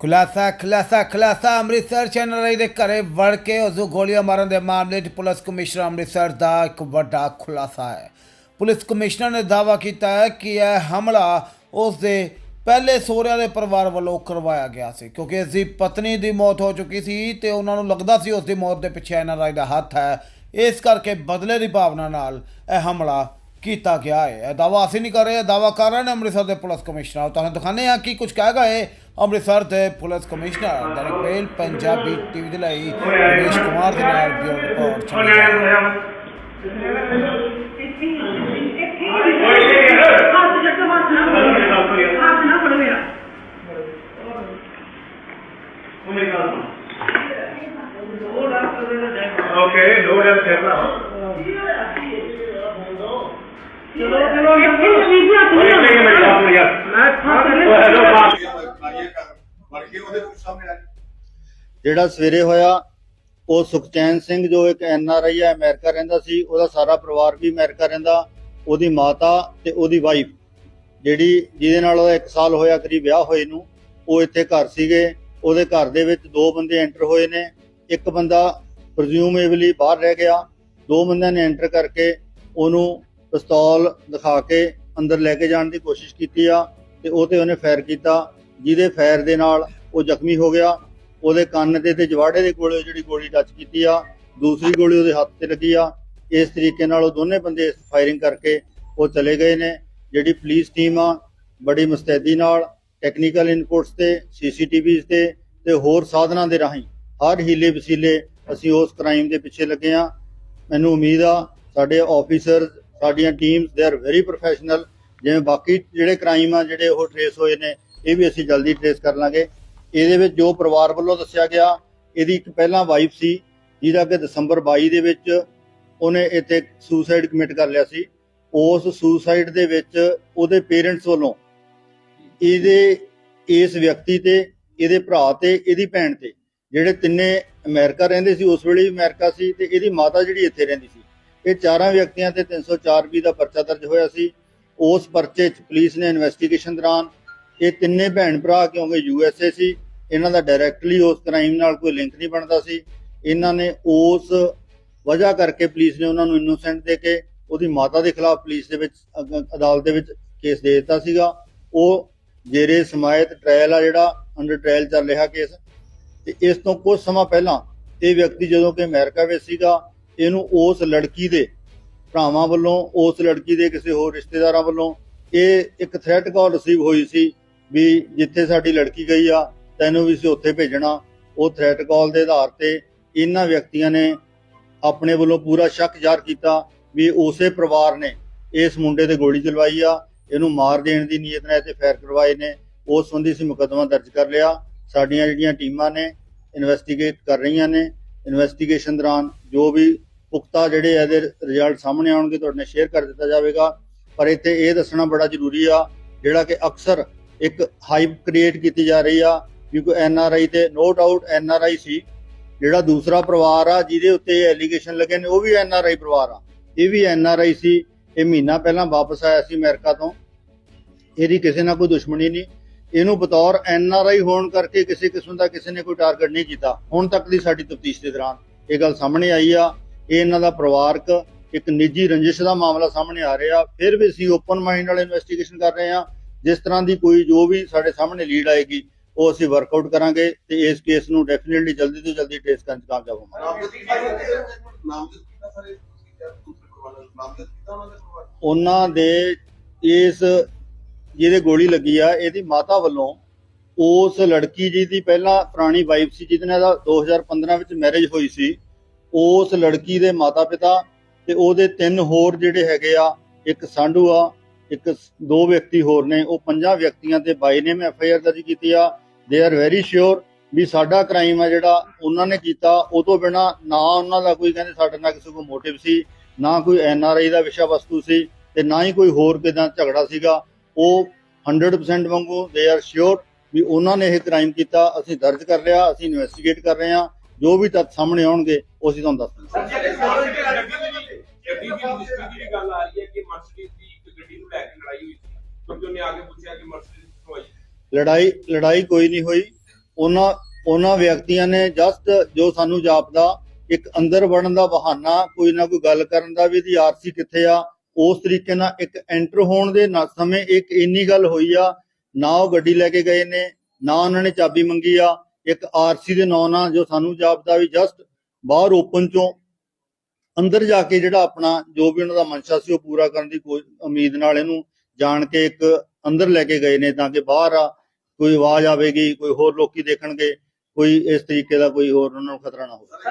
ਖੁਲਾਸਾ ਖੁਲਾਸਾ ਖੁਲਾਸਾ। ਅੰਮ੍ਰਿਤਸਰ ਚੈਨਲ ਰਾਈ ਦੇ ਘਰੇ ਵੜ ਕੇ ਉਸਨੂੰ ਗੋਲੀਆਂ ਮਾਰਨ ਦੇ ਮਾਮਲੇ 'ਚ ਪੁਲਿਸ ਕਮਿਸ਼ਨਰ ਅੰਮ੍ਰਿਤਸਰ ਦਾ ਇੱਕ ਵੱਡਾ ਖੁਲਾਸਾ ਹੈ। ਪੁਲਿਸ ਕਮਿਸ਼ਨਰ ਨੇ ਦਾਅਵਾ ਕੀਤਾ ਹੈ ਕਿ ਇਹ ਹਮਲਾ ਉਸ ਦੇ ਪਹਿਲੇ ਸਹੁਰਿਆਂ ਦੇ ਪਰਿਵਾਰ ਵੱਲੋਂ ਕਰਵਾਇਆ ਗਿਆ ਸੀ, ਕਿਉਂਕਿ ਇਸ ਦੀ ਪਤਨੀ ਦੀ ਮੌਤ ਹੋ ਚੁੱਕੀ ਸੀ ਤੇ ਉਹਨਾਂ ਨੂੰ ਲੱਗਦਾ ਸੀ ਉਸ ਦੀ ਮੌਤ ਦੇ ਪਿੱਛੇ ਇਹਨਾਂ ਰਾਈ ਦਾ ਹੱਥ ਹੈ। ਇਸ ਕਰਕੇ ਬਦਲੇ ਦੀ ਭਾਵਨਾ ਨਾਲ ਇਹ ਹਮਲਾ ਕੀਤਾ ਗਿਆ ਹੈ। ਇਹ ਦਾਵਾ ਅਸੀਂ ਨਹੀਂ ਕਰ ਰਹੇ, ਇਹ ਦਾਵਾ ਕਰ ਰਹੇ ਨੇ ਅੰਮ੍ਰਿਤਸਰ ਦੇ ਪੁਲਿਸ ਕਮਿਸ਼ਨਰ। ਤੁਹਾਨੂੰ ਦਿਖਾਣੇ ਆ ਕਿ ਕੁਝ ਕਹੇਗਾ ਇਹ ਅੰਮ੍ਰਿਤਸਰ ਦੇ police commissioner Dainik mail Punjabi TV ਦੇ ਲਈ ਰਮੇਸ਼ ਕੁਮਾਰ ਦੇ ਨਾਲ ਬਿਊਰੋ ਰਿਪੋਰਟ ਚੰਡੀਗੜ੍ਹ ਹੱਥ ਚੱਕੋ ਹੱਥ ਨਾ ਫੜੋ ਹੱਥ ਨਾ ਫੜੋ ਮੇਰਾ ਓਕੇ ਦੋ ਗੱਲ ਕਰਨਾ ਚਲੋ ਚਲੋ ਇੱਥੇ ਵੀ ਹੱਥ ਓਏ ਨਹੀਂ ਨਹੀਂ ਮੇਰੀ ਗੱਲ ਸੁਣ ਯਾਰ ਮੈਂ ਹੱਥ ਓਏ ਨਹੀਂ ਹੈਲੋ ਬਾਤ ਵੜ ਕੇ ਉਹਦੇ ਸਾਹਮਣੇ ਆ ਜਿਹੜਾ ਸਵੇਰੇ ਹੋਇਆ, ਉਹ ਸੁਖਚੈਨ ਸਿੰਘ ਜੋ ਇੱਕ ਐਨ ਆਰ ਆਈ ਹੈ, ਅਮਰੀਕਾ ਰਹਿੰਦਾ ਸੀ, ਉਹਦਾ ਸਾਰਾ ਪਰਿਵਾਰ ਵੀ ਅਮਰੀਕਾ ਰਹਿੰਦਾ, ਉਹਦੀ ਮਾਤਾ ਤੇ ਉਹਦੀ ਵਾਈਫ ਜਿਹੜੀ ਜਿਹਦੇ ਨਾਲ ਉਹਦਾ 1 ਸਾਲ ਹੋਇਆ, ਕਰੀਬ ਵਿਆਹ ਹੋਏ ਨੂੰ, ਉਹ ਇੱਥੇ ਘਰ ਸੀਗੇ, ਉਹਦੇ ਘਰ ਦੇ ਵਿੱਚ ਦੋ ਬੰਦੇ ਐਂਟਰ ਹੋਏ ਨੇ, ਇੱਕ ਬੰਦਾ ਪ੍ਰਜ਼ਿਊਮੇਬਲੀ ਬਾਹਰ ਰਹਿ ਗਿਆ, ਦੋ ਬੰਦਿਆਂ ਨੇ ਐਂਟਰ ਕਰਕੇ ਉਹਨੂੰ ਪਿਸਤੌਲ ਦਿਖਾ ਕੇ ਅੰਦਰ ਲੈ ਕੇ ਜਾਣ ਦੀ ਕੋਸ਼ਿਸ਼ ਕੀਤੀ ਆ, ਤੇ ਉਹ ਤੇ ਉਹਨੇ ਫਾਇਰ ਕੀਤਾ, ਜਿਹਦੇ ਫਾਇਰ ਦੇ ਨਾਲ ਉਹ ਜ਼ਖਮੀ ਹੋ ਗਿਆ ਉਹਦੇ ਕੰਨ ਤੇ ਤੇ ਜਵਾੜੇ ਦੇ ਕੋਲੇ ਜਿਹੜੀ ਗੋਲੀ ਟੱਚ ਕੀਤੀ ਆ, ਦੂਸਰੀ ਗੋਲੀ ਉਹਦੇ ਹੱਥ ਤੇ ਲੱਗੀ ਆ। ਇਸ ਤਰੀਕੇ ਨਾਲ ਉਹ ਦੋਨੇ ਬੰਦੇ ਫਾਇਰਿੰਗ ਕਰਕੇ ਉਹ ਚਲੇ ਗਏ ਨੇ। ਜਿਹੜੀ ਪੁਲਿਸ ਟੀਮ ਆ, ਬੜੀ ਮੁਸਤੈਦੀ ਨਾਲ ਟੈਕਨੀਕਲ ਇਨਪੁਟਸ ਤੇ ਸੀਸੀਟੀਵੀਜ਼ ਤੇ ਤੇ ਹੋਰ ਸਾਧਨਾਂ ਦੇ ਰਾਹੀਂ ਹਰ ਹੀਲੇ ਵਸੀਲੇ ਅਸੀਂ ਉਸ ਕ੍ਰਾਈਮ ਦੇ ਪਿੱਛੇ ਲੱਗੇ ਆ। ਮੈਨੂੰ ਉਮੀਦ ਆ, ਸਾਡੇ ਆਫੀਸਰ ਸਾਡੀਆਂ teams they are very professional ਜਿਵੇਂ ਬਾਕੀ ਜਿਹੜੇ ਕ੍ਰਾਈਮ ਆ, ਜਿਹੜੇ ਉਹ ਟ੍ਰੇਸ ਹੋਏ ਨੇ, ਇਹ ਵੀ ਅਸੀਂ ਜਲਦੀ ਟ੍ਰੇਸ ਕਰ ਲਾਂਗੇ। ਇਹਦੇ ਵਿੱਚ ਜੋ ਪਰਿਵਾਰ ਵੱਲੋਂ ਦੱਸਿਆ ਗਿਆ, ਇਹਦੀ ਇੱਕ ਪਹਿਲਾਂ ਵਾਈਫ ਸੀ, ਜਿਹਦਾ ਕਿ ਦਸੰਬਰ 22 ਦੇ ਵਿੱਚ ਉਹਨੇ ਇੱਥੇ ਸੁਸਾਈਡ ਕਮਿਟ ਕਰ ਲਿਆ ਸੀ। ਉਸ ਸੁਸਾਈਡ ਦੇ ਵਿੱਚ ਉਹਦੇ ਪੇਰੈਂਟਸ ਵੱਲੋਂ ਇਹਦੇ, ਇਸ ਵਿਅਕਤੀ ਤੇ, ਇਹਦੇ ਭਰਾ ਤੇ, ਇਹਦੀ ਭੈਣ ਤੇ, ਜਿਹੜੇ ਤਿੰਨੇ ਅਮਰੀਕਾ ਰਹਿੰਦੇ ਸੀ, ਉਸ ਵੇਲੇ ਵੀ ਅਮਰੀਕਾ ਸੀ ਤੇ ਇਹਦੀ ਮਾਤਾ ਜਿਹੜੀ ਇੱਥੇ ਰਹਿੰਦੀ ਸੀ। ਇਹ ਚਾਰਾਂ ਵਿਅਕਤੀਆਂ ਤੇ 304 ਵੀ ਦਾ ਪਰਚਾ ਦਰਜ ਹੋਇਆ ਸੀ। ਉਸ ਪਰਚੇ 'ਚ ਪੁਲਿਸ ਨੇ ਇਨਵੈਸਟੀਗੇਸ਼ਨ ਦੌਰਾਨ ਇਹ ਤਿੰਨੇ ਭੈਣ ਭਰਾ ਕਿਉਂਕਿ ਯੂਐਸਏ ਸੀ, ਇਹਨਾਂ ਦਾ ਡਾਇਰੈਕਟਲੀ ਉਸ ਕ੍ਰਾਈਮ ਨਾਲ ਕੋਈ ਲਿੰਕ ਨਹੀਂ ਬਣਦਾ ਸੀ। ਇਹਨਾਂ ਨੇ ਉਸ ਵਜ੍ਹਾ ਕਰਕੇ ਪੁਲਿਸ ਨੇ ਉਹਨਾਂ ਨੂੰ ਇਨੋਸੈਂਟ ਦੇ ਕੇ ਉਹਦੀ ਮਾਤਾ ਦੇ ਖਿਲਾਫ ਪੁਲਿਸ ਦੇ ਵਿੱਚ ਅਦਾਲਤ ਦੇ ਵਿੱਚ ਕੇਸ ਦੇ ਦਿੱਤਾ ਸੀਗਾ। ਉਹ ਜੇਰੇ ਸਮਾਇਤ ਟ੍ਰਾਇਲ ਆ ਜਿਹੜਾ ਅੰਡਰ ਟ੍ਰਾਇਲ ਚੱਲ ਰਿਹਾ ਕੇਸ ਤੇ ਇਸ ਤੋਂ ਕੁਝ ਸਮਾਂ ਪਹਿਲਾਂ ਇਹ ਵਿਅਕਤੀ ਜਦੋਂ ਕਿ ਅਮਰੀਕਾ ਵਿੱਚ ਸੀਗਾ, ਇਹਨੂੰ ਉਸ ਲੜਕੀ ਦੇ ਭਰਾਵਾਂ ਵੱਲੋਂ, ਉਸ ਲੜਕੀ ਦੇ ਕਿਸੇ ਹੋਰ ਰਿਸ਼ਤੇਦਾਰਾਂ ਵੱਲੋਂ ਇਹ ਇੱਕ ਥ੍ਰੈਟ ਕਾਲ ਰਿਸੀਵ ਹੋਈ ਸੀ ਵੀ ਜਿੱਥੇ ਸਾਡੀ ਲੜਕੀ ਗਈ ਆ, ਤੈਨੂੰ ਵੀ ਅਸੀਂ ਉੱਥੇ ਭੇਜਣਾ। ਉਹ ਥ੍ਰੈਟ ਕਾਲ ਦੇ ਆਧਾਰ ਤੇ ਇਹਨਾਂ ਵਿਅਕਤੀਆਂ ਨੇ ਆਪਣੇ ਵੱਲੋਂ ਪੂਰਾ ਸ਼ੱਕ ਜ਼ਾਹਰ ਕੀਤਾ ਵੀ ਉਸੇ ਪਰਿਵਾਰ ਨੇ ਇਸ ਮੁੰਡੇ ਤੇ ਗੋਲੀ ਚਲਵਾਈ ਆ। ਇਹਨੂੰ ਮਾਰ ਦੇਣ ਦੀ ਨੀਅਤ ਨਾਲ ਤੇ ਫੈਰ ਕਰਵਾਏ ਨੇ। ਉਸ ਸੰਬੰਧੀ ਅਸੀਂ ਮੁਕੱਦਮਾ ਦਰਜ ਕਰ ਲਿਆ। ਸਾਡੀਆਂ ਜਿਹੜੀਆਂ ਟੀਮਾਂ ਨੇ ਇਨਵੈਸਟੀਗੇਟ ਕਰ ਰਹੀਆਂ ਨੇ। ਇਨਵੈਸਟੀਗੇਸ਼ਨ ਦੌਰਾਨ ਜੋ ਵੀ ਪੁਖਤਾ ਜਿਹੜੇ ਇਹਦੇ ਰਿਜ਼ਲਟ ਸਾਹਮਣੇ ਆਉਣਗੇ, ਤੁਹਾਡੇ ਨਾਲ ਸ਼ੇਅਰ ਕਰ ਦਿੱਤਾ ਜਾਵੇਗਾ। ਪਰ ਇੱਥੇ ਇਹ ਦੱਸਣਾ ਬੜਾ ਜ਼ਰੂਰੀ ਆ, ਜਿਹੜਾ ਕਿ ਅਕਸਰ ਇੱਕ ਹਾਈਪ ਕ੍ਰੀਏਟ ਕੀਤੀ ਜਾ ਰਹੀ ਆ ਕਿਉਂਕਿ ਐਨ ਆਰ ਆਈ ਤੇ no doubt N R I ਸੀ। ਜਿਹੜਾ ਦੂਸਰਾ ਪਰਿਵਾਰ ਆ, ਜਿਹਦੇ ਉੱਤੇ ਐਲੀਗੇਸ਼ਨ ਲੱਗੇ ਨੇ, ਉਹ ਵੀ ਐਨ ਆਰ ਆਈ ਪਰਿਵਾਰ ਆ। ਇਹ ਵੀ ਐਨ ਆਰ ਆਈ ਸੀ। ਇਹ ਮਹੀਨਾ ਪਹਿਲਾਂ ਵਾਪਸ ਆਇਆ ਸੀ ਅਮਰੀਕਾ ਤੋਂ। ਇਹਦੀ ਕਿਸੇ ਨਾਲ ਕੋਈ ਦੁਸ਼ਮਣੀ ਨਹੀਂ। ਇਹਨੂੰ ਬਤੌਰ ਐਨ ਆਰ ਆਈ ਹੋਣ ਕਰਕੇ ਕਿਸੇ ਕਿਸਮ ਦਾ ਕਿਸੇ ਨੇ ਕੋਈ ਟਾਰਗੇਟ ਨਹੀਂ ਕੀਤਾ। ਹੁਣ ਤੱਕ ਦੀ ਸਾਡੀ ਤਫਤੀਸ਼ ਦੇ ਦੌਰਾਨ ਇਹ ਗੱਲ ਸਾਹਮਣੇ ਆਈ ਆ। ਇਹ ਇਹਨਾਂ ਦਾ ਪਰਿਵਾਰਕ ਇੱਕ ਨਿੱਜੀ ਰੰਜਿਸ਼ ਦਾ ਮਾਮਲਾ ਸਾਹਮਣੇ ਆ ਰਿਹਾ। ਫਿਰ ਵੀ ਅਸੀਂ ਓਪਨ ਮਾਈਂਡ ਨਾਲ ਇਨਵੈਸਟੀਗੇਸ਼ਨ ਕਰ ਰਹੇ ਹਾਂ। ਜਿਸ ਤਰ੍ਹਾਂ ਦੀ ਕੋਈ ਜੋ ਵੀ ਸਾਡੇ ਸਾਹਮਣੇ ਲੀਡ ਆਏਗੀ ਉਹ ਅਸੀਂ ਵਰਕਆਊਟ ਕਰਾਂਗੇ ਤੇ ਇਸ ਕੇਸ ਨੂੰ ਡੈਫੀਨਿਟਲੀ ਜਲਦੀ ਤੋਂ ਜਲਦੀ ਟ੍ਰੇਸ ਕਰਨ 'ਚ ਕਾਮਯਾਬ ਹੋਵਾਂਗੇ। ਉਹਨਾਂ ਦੇ ਇਸ ਜਿਹਦੇ ਗੋਲੀ ਲੱਗੀ ਆ ਇਹਦੀ ਮਾਤਾ ਵੱਲੋਂ ਉਸ ਲੜਕੀ ਜੀ ਦੀ ਪਹਿਲਾਂ ਪੁਰਾਣੀ ਵਾਈਫ ਸੀ ਜਿਹਦੇ ਨਾਲ ਇਹਦਾ 2015 ਵਿੱਚ ਮੈਰਿਜ ਹੋਈ ਸੀ ਉਸ ਲੜਕੀ ਦੇ ਮਾਤਾ ਪਿਤਾ ਤੇ ਉਹਦੇ ਤਿੰਨ ਹੋਰ ਜਿਹੜੇ ਹੈਗੇ ਆ ਇੱਕ ਸਾਂਢੂ ਆ ਇੱਕ ਦੋ ਵਿਅਕਤੀ ਹੋਰ ਨੇ ਉਹ ਪੰਜਾਂ ਵਿਅਕਤੀਆਂ ਤੇ ਬਾਈ ਨੇ ਐਫ ਆਈ ਆਰ ਦਰਜ ਕੀਤੀ ਆ ਦੇ ਆਰ ਵੈਰੀ ਸ਼ੋਰ ਵੀ ਸਾਡਾ ਕ੍ਰਾਈਮ ਆ ਜਿਹੜਾ ਉਹਨਾਂ ਨੇ ਕੀਤਾ ਉਹ ਤੋਂ ਬਿਨਾ ਨਾ ਉਹਨਾਂ ਦਾ ਕੋਈ ਕਹਿੰਦੇ ਸਾਡੇ ਨਾਲ ਕਿਸੇ ਕੋ ਮੋਟਿਵ ਸੀ ਨਾ ਕੋਈ ਐਨ ਆਰ ਆਈ ਦਾ ਵਿਸ਼ਾ ਵਸਤੂ ਸੀ ਤੇ ਨਾ ਹੀ ਕੋਈ ਹੋਰ ਕਿਦਾਂ ਝਗੜਾ ਸੀਗਾ ਉਹ 100% ਵਾਂਗੂ ਦੇ ਆਰ ਸ਼ੋਰ ਵੀ ਉਹਨਾਂ ਨੇ ਇਹ ਕ੍ਰਾਈਮ ਕੀਤਾ ਅਸੀਂ ਦਰਜ ਕਰ ਲਿਆ ਅਸੀਂ ਇਨਵੈਸਟੀਗੇਟ ਕਰ ਰਹੇ ਹਾਂ ਜੋ ਵੀ ਤੱਥ ਸਾਹਮਣੇ ਆਉਣਗੇ ਉਹ ਅਸੀਂ ਤੁਹਾਨੂੰ ਦੱਸ ਦਿੰਦੇ ਦੀ ਕਿ ਮਰਸੀਡੀਜ਼ ਦੀ ਇੱਕ ਗੱਡੀ ਨੂੰ ਲੈ ਕੇ ਲੜਾਈ ਆ ਕੇ ਪੁੱਛਿਆ ਕਿ ਮਰਸੀਡੀਜ਼ ਕਿੱਥੋਂ ਆਈ ਲੜਾਈ ਲੜਾਈ ਕੋਈ ਨਹੀਂ ਹੋਈ। ਉਹਨਾਂ ਉਹਨਾਂ ਵਿਅਕਤੀਆਂ ਨੇ ਜਸਟ ਜੋ ਸਾਨੂੰ ਜਾਪਦਾ, ਇੱਕ ਅੰਦਰ ਵੜਨ ਦਾ ਬਹਾਨਾ, ਕੋਈ ਨਾ ਕੋਈ ਗੱਲ ਕਰਨ ਦਾ ਵੀ ਇਹਦੀ ਆਰਸੀ ਕਿੱਥੇ ਆ, ਉਸ ਤਰੀਕੇ ਨਾਲ ਇੱਕ ਐਂਟਰ ਹੋਣ ਦੇ ਸਮੇਂ ਇੱਕ ਇੰਨੀ ਗੱਲ ਹੋਈ ਆ, ਨਾ ਉਹ ਗੱਡੀ ਲੈ ਕੇ ਗਏ ਨੇ, ਨਾ ਉਹਨਾਂ ਨੇ ਚਾਬੀ ਮੰਗੀ ਆ, ਇੱਕ ਆਰਸੀ ਦੇ ਨਾਂ ਨਾਲ ਜੋ ਸਾਨੂੰ ਜਾਪਦਾ ਵੀ ਜਸਟ ਬਾਹਰ ਓਪਨ ਚੋਂ ਅੰਦਰ ਜਾ ਕੇ ਜਿਹੜਾ ਆਪਣਾ ਜੋ ਵੀ ਉਹਨਾਂ ਦਾ ਮਨਸ਼ਾ ਸੀ ਉਹ ਪੂਰਾ ਕਰਨ ਦੀ ਕੋਈ ਉਮੀਦ ਨਾਲ ਇਹਨੂੰ ਜਾਣ ਕੇ ਇੱਕ ਅੰਦਰ ਲੈ ਕੇ ਗਏ ਨੇ ਤਾਂ ਕਿ ਬਾਹਰ ਆ, ਕੋਈ ਆਵਾਜ਼ ਆਵੇਗੀ, ਕੋਈ ਹੋਰ ਲੋਕੀ ਦੇਖਣਗੇ, ਕੋਈ ਇਸ ਤਰੀਕੇ ਦਾ ਕੋਈ ਹੋਰ ਉਹਨਾਂ ਨੂੰ ਖਤਰਾ ਨਾ ਹੋਵੇ